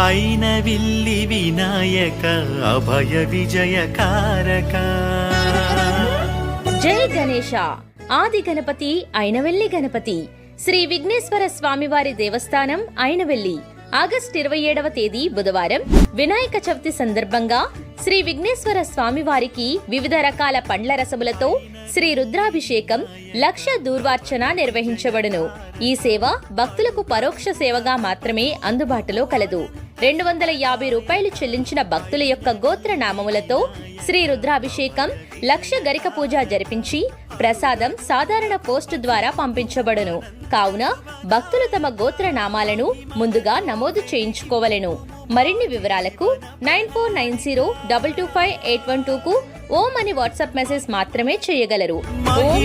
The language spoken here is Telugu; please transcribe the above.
అయిన విల్లి వినాయక అభయ విజయకారక జై గణేష. ఆది గణపతి అయినవెల్లి గణపతి. శ్రీ విఘ్నేశ్వర స్వామివారి దేవస్థానం అయినవెల్లి ఆగస్ట్ ఇరవై ఏడవ తేదీ బుధవారం వినాయక చవితి సందర్భంగా శ్రీ విఘ్నేశ్వర స్వామివారికి వివిధ రకాల పండ్ల రసములతో శ్రీ రుద్రాభిషేకం లక్ష దూర్వార్చన నిర్వహించబడును. ఈ సేవ భక్తులకు పరోక్ష సేవగా మాత్రమే అందుబాటులో కలదు. రెండు వందల యాభై రూపాయలు చెల్లించిన భక్తుల యొక్క గోత్ర నామములతో శ్రీ రుద్రాభిషేకం లక్ష గరిక పూజ జరిపించి ప్రసాదం సాధారణ పోస్టు ద్వారా పంపించబడును. కావున భక్తులు తమ గోత్ర నామాలను ముందుగా నమోదు చేయించుకోవలెను. మరిన్ని వివరాలకు nine four nine zero double two five eight one two కు ఓం అని వాట్సాప్ మెసేజ్ మాత్రమే చేయగలరు. ఓం